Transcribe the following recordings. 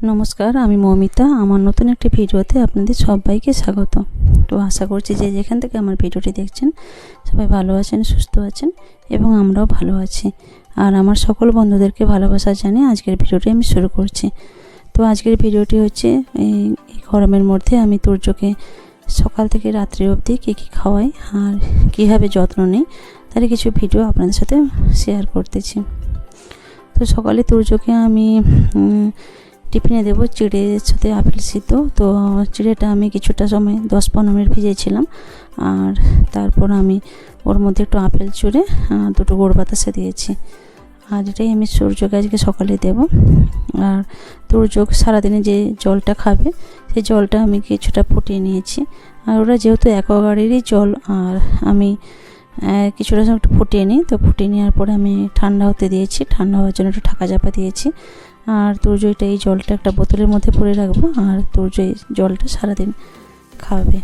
নমস্কার, আমি মৌমিতা। আমার নতুন একটি ভিডিওতে আপনাদের সবাইকে স্বাগত। তো আশা করছি যে যেখান থেকে আমার ভিডিওটি দেখছেন, সবাই ভালো আছেন, সুস্থ আছেন এবং আমরাও ভালো আছি। আর আমার সকল বন্ধুদেরকে ভালোবাসা জানিয়ে আজকের ভিডিওটি আমি শুরু করছি। তো আজকের ভিডিওটি হচ্ছে, এই গরমের মধ্যে আমি তুর্যকে সকাল থেকে রাত্রি অবধি কী কী খাওয়াই আর কীভাবে যত্ন নিই, তার কিছু ভিডিও আপনাদের সাথে শেয়ার করতেছি। তো সকালে তুর্যকে আমি টিফিনে দেবো চিড়ের সাথে আপেল সিদ্ধ। তো চিড়েটা আমি কিছুটা সময় দশ পনেরো মিনিট ভিজিয়েছিলাম আর তারপর আমি ওর মধ্যে একটু আপেল চুড়ে দুটো গোড় বাতাসে দিয়েছি। আর এটাই আমি সূর্যকে আজকে সকালে দেব। আর সূর্য সারাদিনে যে জলটা খাবে, সেই জলটা আমি কিছুটা ফুটিয়ে নিয়েছি। আর ওরা যেহেতু অ্যাকোয়াগার্ডেরই জল, আর আমি কিছুটা সময় একটু ফুটিয়ে নিই, তো ফুটিয়ে নেওয়ার পরে আমি ঠান্ডা হতে দিয়েছি। ঠান্ডা হওয়ার জন্য একটু ঢাকা চাপা দিয়েছি। আর তুর্যইটা এই জলটা একটা বোতলের মধ্যে ভরে রাখব আর তুর্য এই জলটা সারাদিন খাবে।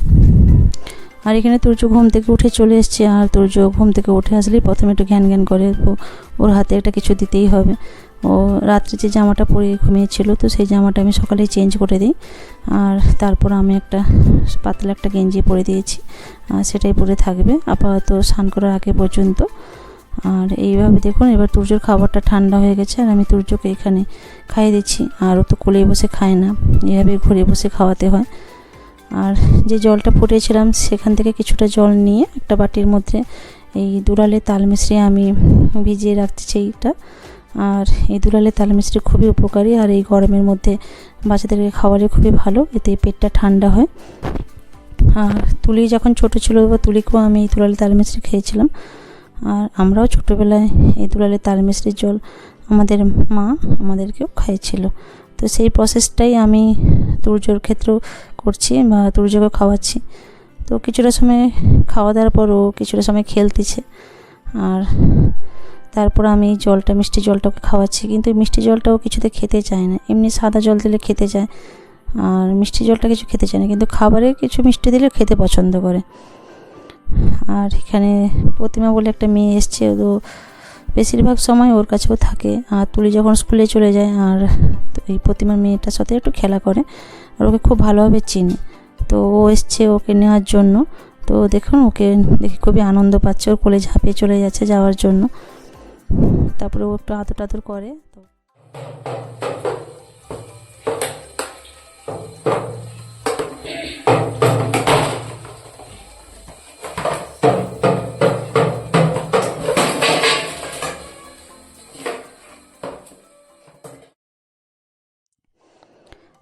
আর এখানে তুর্য ঘুম থেকে উঠে চলে এসছে আর তুর্য ঘুম থেকে উঠে আসলেই প্রথমে একটু ঘ্যান ঘ্যান করে ওর হাতে একটা কিছু দিতেই হবে। ও রাত্রে যে জামাটা পরে ঘুমিয়েছিল, তো সেই জামাটা আমি সকালে চেঞ্জ করে দিই। আর তারপর আমি একটা পাতলা একটা গেঞ্জি পরে দিয়েছি আর সেটাই পরে থাকবে। আপাতত স্নান করার আগে পর্যন্ত আর এইভাবে দেখুন, এবার তুর্যর খাবারটা ঠান্ডা হয়ে গেছে আর আমি তুর্যকে এখানে খাইয়ে দিচ্ছি। আর ও তো কোলেই বসে খায় না, এভাবে ঘুরে বসে খাওয়াতে হয়। আর যে জলটা ফুটিয়েছিলাম সেখান থেকে কিছুটা জল নিয়ে একটা বাটির মধ্যে এই দুলালে তাল মিশ্রি আমি ভিজিয়ে রাখতে চাই এটা আর এই দুলালে তাল মিশ্রি খুবই উপকারী আর এই গরমের মধ্যে বাচ্চাদেরকে খাওয়ালে খুবই ভালো, এতে পেটটা ঠান্ডা হয়। আর তুলি যখন ছোট ছিল বা তুলিকেও আমি এই দুলালে তাল মিশ্রি খেয়েছিলাম। আর আমরাও ছোটোবেলায় এই দুলালে তাল মিশ্রির জল আমাদের মা আমাদেরকেও খাইয়েছিল। তো সেই প্রসেসটাই আমি তুর্যর ক্ষেত্রেও করছি বা তুর্যকে খাওয়াচ্ছি। তো কিছুটা সময় খাওয়া দাওয়ার পর ও কিছুটা সময় খেলতেছে আর তারপর আমি জলটা, মিষ্টি জলটাকে খাওয়াচ্ছি। কিন্তু মিষ্টি জলটাও কিছুতে খেতে চায় না। এমনি সাদা জল দিলে খেতে চায় আর মিষ্টি জলটা কিছু খেতে চায় না। কিন্তু খাবারে কিছু মিষ্টি দিলে খেতে পছন্দ করে। আর এখানে প্রতিমা বলে একটা মেয়ে এসছে, তো বেশিরভাগ সময় ওর কাছেও থাকে। আর তুলি যখন স্কুলে চলে যায়, আর এই প্রতিমার মেয়েটার সাথে একটু খেলা করে, আর ওকে খুব ভালোভাবে চিনি। তো ও এসছে ওকে নেওয়ার জন্য। তো দেখুন, ওকে দেখে খুবই আনন্দ পাচ্ছে। ওর কোলে ঝাঁপিয়ে চলে যাচ্ছে যাওয়ার জন্য। তারপরে ও একটু আদর টাদর করে, তো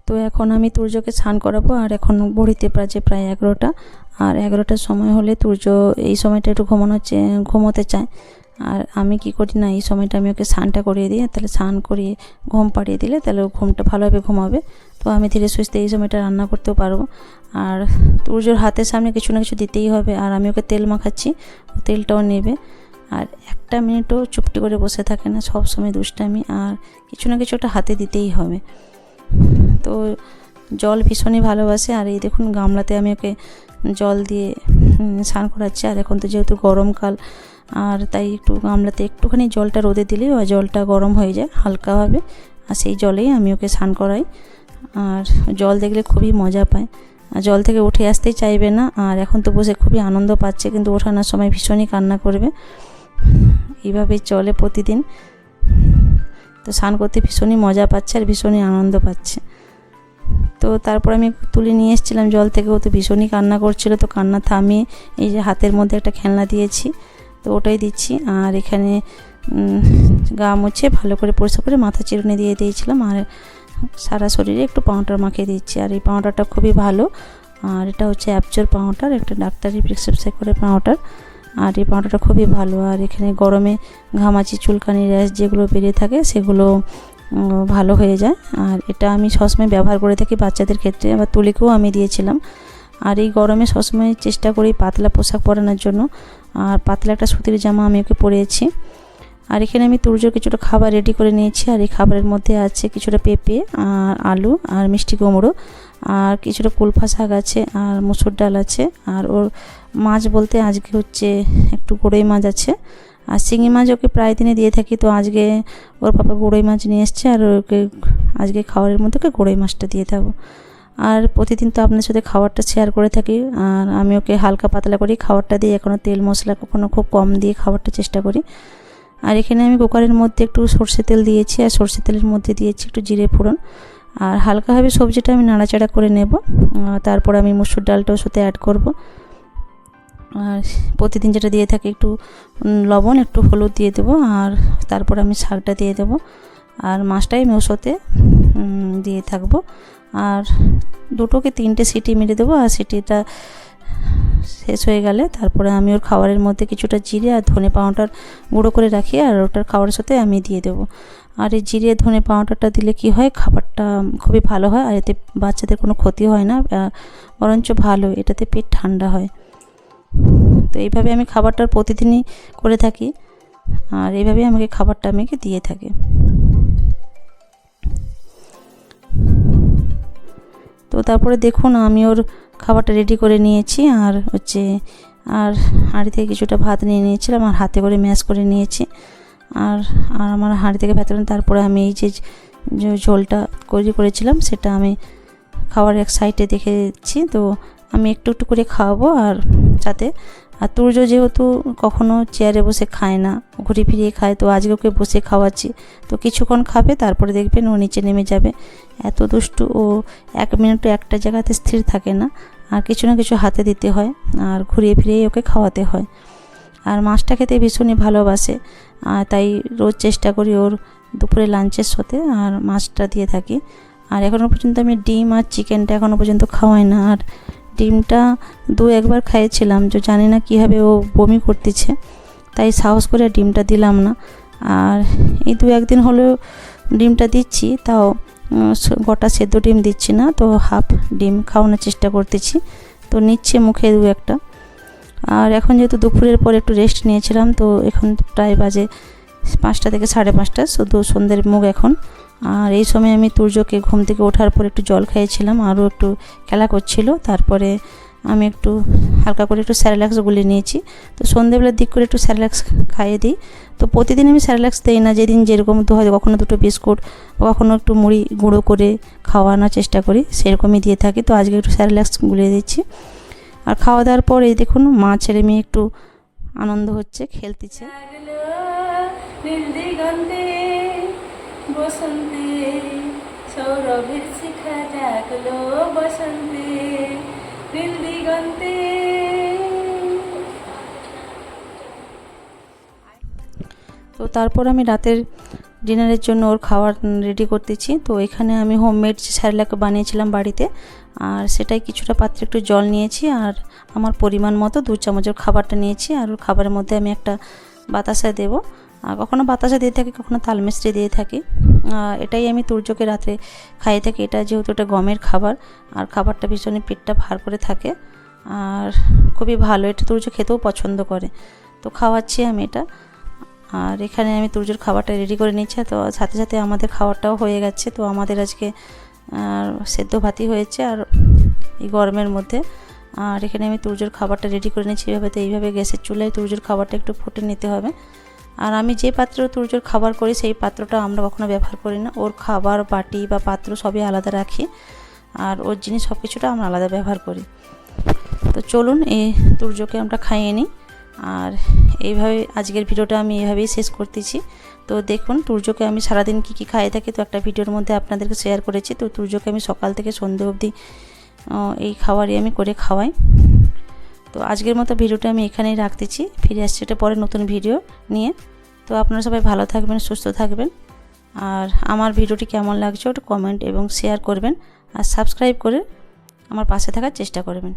তো এখন আমি তুর্যকে স্নান করাবো, আর এখন বড়িতে বাজে প্রায় এগারোটা। আর এগারোটার সময় হলে তুর্য এই সময়টা একটু ঘুমানো চে- ঘুমোতে চায়। আর আমি কি করি না, এই সময়টা আমি ওকে স্নানটা করিয়ে দিই, তাহলে স্নান করিয়ে, ঘুম পাড়িয়ে দিলে তাহলে ও ঘুমটা ভালোভাবে ঘুমাবে। তো আমি ধীরে সুস্থে এই সময়টা রান্না করতেও পারব। আর তুর্যর হাতের সামনে কিছু না কিছু দিতেই হবে, আর আমি ওকে তেল মাখাচ্ছি তেলটাও নেবে। আর একটা মিনিটও চুপটি করে বসে থাকে না, সব সময় দুষ্টামি, আর কিছু না কিছু একটা হাতে দিতেই হবে। তো জল ভীষণই ভালোবাসে। আর এই দেখুন, গামলাতে আমি ওকে জল দিয়ে স্নান করাচ্ছি। আর এখন তো যেহেতু গরমকাল, আর তাই একটু গামলাতে একটুখানি জলটা রোদে দিলেই ওই জলটা গরম হয়ে যায় হালকাভাবে। আর সেই জলেই আমি ওকে স্নান করাই। আর জল দেখলে খুবই মজা পায়। আর জল থেকে উঠে আসতেই চাইবে না। আর এখন তো বসে খুবই আনন্দ পাচ্ছে, কিন্তু ওঠানোর সময় ভীষণই কান্না করবে। এইভাবেই চলে প্রতিদিন। তো স্নান করতে ভীষণই মজা পাচ্ছে আর ভীষণই আনন্দ পাচ্ছে। তো তারপর আমি তুলে নিয়ে এসেছিলাম জল থেকে, ও তো ভীষণই কান্না করছিল, তো কান্না থামিয়ে এই যে হাতের মধ্যে একটা খেলনা দিয়েছি, তো ওটাই দিচ্ছি। আর এখানে গা মুছে ভালো করে পরিষ্কার করে মাথা চিরুনি দিয়ে দিয়েছিলাম, আর সারা শরীরে একটু পাউডার মাখিয়ে দিচ্ছি। আর এই পাউডারটা খুবই ভালো, আর এটা হচ্ছে অ্যাপচোর পাউডার, একটা ডাক্তারি প্রেসক্রিপশন করে পাউডার, আর এই পাউডারটা খুবই ভালো। আর এখানে গরমে ঘামাচি, চুলকানি, র্যাশ যেগুলো বেরিয়ে থাকে, সেগুলো ভালো হয়ে যায়। আর এটা আমি সবসময় ব্যবহার করে থাকি বাচ্চাদের ক্ষেত্রে, আবার তুলিকেও আমি দিয়েছিলাম। আর এই গরমে সবসময় চেষ্টা করি পাতলা পোশাক পরানোর জন্য। আর পাতলা একটা সুতির জামা আমি ওকে পরিয়েছি। আর এখানে আমি তুর্যর কিছুটা খাবার রেডি করে নিয়েছি। আর এই খাবারের মধ্যে আছে কিছুটা পেঁপে, আর আলু, আর মিষ্টি কুমড়ো, আর কিছুটা কুলফা শাক আছে, আর মুসুর ডাল আছে। আর ওর মাছ বলতে আজকে হচ্ছে একটু গরই মাছ আছে। আর শিঙি মাছ ওকে প্রায় দিনে দিয়ে থাকি, তো আজকে ওর পাপা গড়ই মাছ নিয়ে এসছে আর ওকে আজকে খাবারের মধ্যে ওকে গড়ই মাছটা দিয়ে থাকব আর প্রতিদিন তো আপনার সাথে খাবারটা শেয়ার করে থাকি, আর আমি ওকে হালকা পাতলা করি খাবারটা দিয়ে এখনও তেল মশলা কখনও খুব কম দিয়ে খাবারটা চেষ্টা করি। আর এখানে আমি কুকারের মধ্যে একটু সর্ষে তেল দিয়েছি, আর সর্ষে তেলের মধ্যে দিয়েছি একটু জিরে ফোড়ন। আর হালকাভাবে সবজিটা আমি নাড়াচাড়া করে নেব তারপর আমি মুসুর ডালটাও সাথে অ্যাড করব। আর প্রতিদিন যেটা দিয়ে থাকি একটু লবণ, একটু হলুদ দিয়ে দেবো আর তারপর আমি শাকটা দিয়ে দেবো। আর মাছটাই সাথে দিয়ে থাকব। আর দুটোকে তিনটে সিটি মেরে দেবো আর সিটিটা শেষ হয়ে গেলে তারপরে আমি ওর খাবারের মধ্যে কিছুটা জিরে আর ধনে পাউডার গুঁড়ো করে রাখি আর ওটার খাবারের সাথে আমি দিয়ে দেবো। আর এই জিরে, ধনে পাউডারটা দিলে কি হয়, খাবারটা খুবই ভালো হয় আর এতে বাচ্চাদের কোনো ক্ষতি হয় না বরঞ্চ ভালো, এটাতে পেট ঠান্ডা হয়। তো এইভাবে আমি খাবারটা প্রতিদিনই করে থাকি। আর এইভাবেই আমাকে খাবারটা আমাকে দিয়ে থাকে। তো তারপরে দেখুন, আমি ওর খাবারটা রেডি করে নিয়েছি। আর হচ্ছে, আর হাঁড়ি থেকে কিছুটা ভাত নিয়ে নিয়েছিলাম, আর হাতে করে ম্যাশ করে নিয়েছি। আর আর আমার হাঁড়ি থেকে ভেতরে তারপরে আমি এই যে ঝোলটা তৈরি করেছিলাম, সেটা আমি খাওয়ার এক সাইডে দেখেছি তো আমি একটু একটু করে খাওয়াবো, আর সাথে আর তুর্য যেহেতু কখনো চেয়ারে বসে খায় না, ঘুরে ফিরিয়ে খায়, তো আজকে ওকে বসে খাওয়াচ্ছি। তো কিছুক্ষণ খাবে, তারপরে দেখবেন ও নিচে নেমে যাবে। এত দুষ্টু ও এক মিনিটও একটা জায়গাতে স্থির থাকে না, আর কিছু না কিছু হাতে দিতে হয়, আর ঘুরিয়ে ফিরিয়ে ওকে খাওয়াতে হয়। আর মাছটা খেতে ভীষণই ভালোবাসে, আর তাই রোজ চেষ্টা করি ওর দুপুরে লাঞ্চের সাথে আর মাছটা দিয়ে থাকি। আর এখনও পর্যন্ত আমি ডিম আর চিকেনটা এখনও পর্যন্ত খাওয়াই না, আর ডিমটা দু একবার খাইয়েছিলাম যে জানি না কীভাবে ও বমি করতেছে, তাই সাহস করে ডিমটা দিলাম না। আর এই দু একদিন হলেও ডিমটা দিচ্ছি, তাও গোটা সেদ্ধ ডিম দিচ্ছি না, তো হাফ ডিম খাওয়ানোর চেষ্টা করতেছি, তো নিচ্ছে মুখে দু একটা। আর এখন যেহেতু দুপুরের পর একটু রেস্ট নিয়েছিলাম, তো এখন প্রায় বাজে পাঁচটা থেকে সাড়ে পাঁচটা, শুধু সন্ধ্যের মুখ এখন। আর এই সময় আমি তুর্যকে ঘুম থেকে ওঠার পর একটু জল খাইয়েছিলাম, আরও একটু খেলা করছিল। তারপরে আমি একটু হালকা করে একটু স্যারেলাক্স গুলিয়ে নিয়েছি। তো সন্ধেবেলার দিক করে একটু স্যারেলাক্স খাইয়ে দিই। তো প্রতিদিন আমি স্যারেলাক্স দিই না, যেদিন যেরকম তো হয় কখনো দুটো বিস্কুট, কখনো একটু মুড়ি গুঁড়ো করে খাওয়ানোর চেষ্টা করি, সেরকমই দিয়ে থাকি। তো আজকে একটু স্যারেলাক্স গুলিয়ে দিচ্ছি। আর খাওয়া দাওয়ার পর এই দেখুন, মা, ছেলে মেয়ে একটু আনন্দ হচ্ছে, খেলতেছে। বসন্তে, সৌরভের শিখা জাগলো বসন্তে, নীল দিগন্তে। তো তারপর আমি রাতের ডিনারের জন্য ওর খাবার রেডি করতেছি। তো এখানে আমি হোমমেড স্যারেলাক বানিয়েছিলাম বাড়িতে, আর সেটাই কিছুটা পাত্রে একটু জল নিয়েছি আর আমার পরিমাণ মতো দু চামচের খাবারটা নিয়েছি। আর ওর খাবারের মধ্যে আমি একটা বাতাসা দেবো। আর কখনও বাতাসা দিয়ে থাকি, কখনো তালমিস্ত্রি দিয়ে থাকি। এটাই আমি তুর্যকে রাতে খাইয়ে থাকি। এটা যেহেতু এটা গমের খাবার, আর খাবারটা ভীষণই পেটটা ভার করে থাকে, আর খুবই ভালো। এটা তুর্য খেতেও পছন্দ করে। তো খাওয়াচ্ছি আমি এটা। আর এখানে আমি তুর্যর খাবারটা রেডি করে নিচ্ছি তো সাথে সাথে আমাদের খাবারটাও হয়ে গেছে। তো আমাদের আজকে সেদ্ধ ভাতই হয়েছে, আর এই গরমের মধ্যে। আর এখানে আমি তুর্যর খাবারটা রেডি করে নিচ্ছি এইভাবে তো এইভাবে গ্যাসের চুলায় তুর্যর খাবারটা একটু ফুটে নিতে হবে। আর আমি যে পাত্র তুর্যর খাবার করি, সেই পাত্রটা আমরা কখনো ব্যবহার করি না। ওর খাবার, বাটি বা পাত্র সবই আলাদা রাখি। আর ওর জিনিস সব কিছুটা আমরা আলাদা ব্যবহার করি। তো চলুন, এই তুর্যকে আমরা খাইয়ে নিই। আর এইভাবে আজকের ভিডিওটা আমি এইভাবেই শেষ করতেছি। তো দেখুন, তুর্যকে আমি সারাদিন কী কী খাইয়ে থাকি তো একটা ভিডিওর মধ্যে আপনাদেরকে শেয়ার করেছি। তো তুর্যকে আমি সকাল থেকে সন্ধে অবধি এই খাবারই আমি করে খাওয়াই। তো আজকের মতো ভিডিওটা আমি এখানেই রাখতেছি। ফিরে আসছি এটা পরে নতুন ভিডিও নিয়ে। তো আপনারা সবাই ভালো থাকবেন, সুস্থ থাকবেন। আর আমার ভিডিওটি কেমন লাগছে ওটা কমেন্ট এবং শেয়ার করবেন। আর সাবস্ক্রাইব করে আমার পাশে থাকার চেষ্টা করবেন।